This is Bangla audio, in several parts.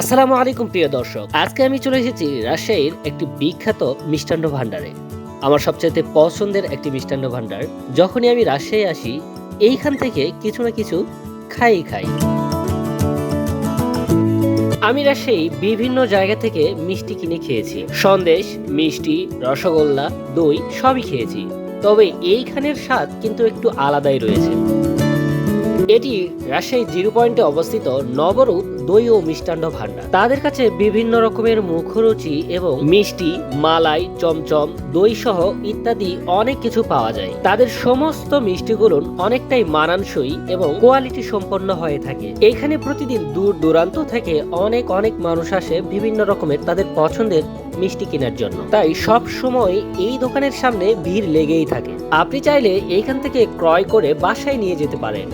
আসসালামু আলাইকুম, প্রিয় দর্শক। আজকে আমি চলে এসেছি রাজশাহীর একটি বিখ্যাত মিষ্টান্ন ভাণ্ডারে। আমার সবচেয়ে পছন্দের একটি মিষ্টান্ন ভাণ্ডার। যখনই আমি রাজশাহী আসি, এইখান থেকে কিছু না কিছু খাই খাই। আমি রাজশাহী বিভিন্ন জায়গা থেকে মিষ্টি কিনে খেয়েছি। সন্দেশ, মিষ্টি, রসগোল্লা, দই সবই খেয়েছি। তবে এইখানের স্বাদ কিন্তু একটু আলাদাই রয়েছে। এটি রাজশাহী জিরো পয়েন্টে অবস্থিত নবরূপ দই ও মিষ্টান্ন ভাণ্ডার। তাদের কাছে বিভিন্ন রকমের মুখরুচি এবং মিষ্টি, মালাই, চমচম দই সহ ইত্যাদি অনেক কিছু পাওয়া যায়। তাদের সমস্ত মিষ্টিগুলো অনেকটাই মানানসই এবং কোয়ালিটি সম্পন্ন হয়ে থাকে। এখানে প্রতিদিন দূর দূরান্ত থেকে অনেক অনেক মানুষ আসে বিভিন্ন রকমের তাদের পছন্দের মিষ্টি কেনার জন্য। তাই সব সময় এই দোকানের সামনে ভিড় লেগেই থাকে। আপনি চাইলে এইখান থেকে ক্রয় করে বাসায় নিয়ে যেতে পারেন।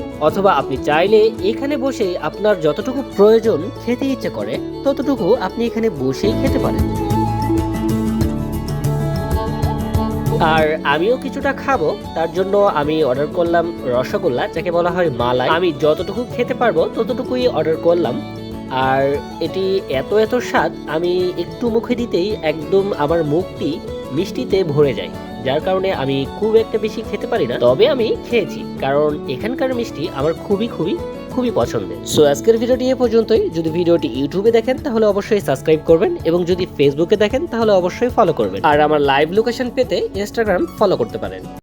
অথবা আপনি চাইলে এখানে বসে আপনার যতটুকু প্রয়োজন খেতে ইচ্ছে করে, ততটুকু আপনি এখানে বসেই খেতে পারেন। আর আমিও কিছুটা খাব, তার জন্য আমি অর্ডার করলাম রসগোল্লা, যাকে বলা হয় মালাই। আমি যতটুকু খেতে পারব, ততটুকুই অর্ডার করলাম। আর এটি এত এত স্বাদ, আমি একটু মুখে দিতেই একদম আমার মুখটি মিষ্টিতে ভরে যায়। যার কারণে আমি খুব একটা বেশি খেতে পারি না, তবে আমি খেয়েছি। কারণ এখানকার মিষ্টি আমার খুবই খুবই খুবই পছন্দের। সো আজকের ভিডিওটি এ পর্যন্তই। যদি ভিডিওটি ইউটিউবে দেখেন, তাহলে অবশ্যই সাবস্ক্রাইব করবেন এবং যদি ফেসবুকে দেখেন, তাহলে অবশ্যই ফলো করবেন। আর আমার লাইভ লোকেশন পেতে ইনস্টাগ্রাম ফলো করতে পারেন।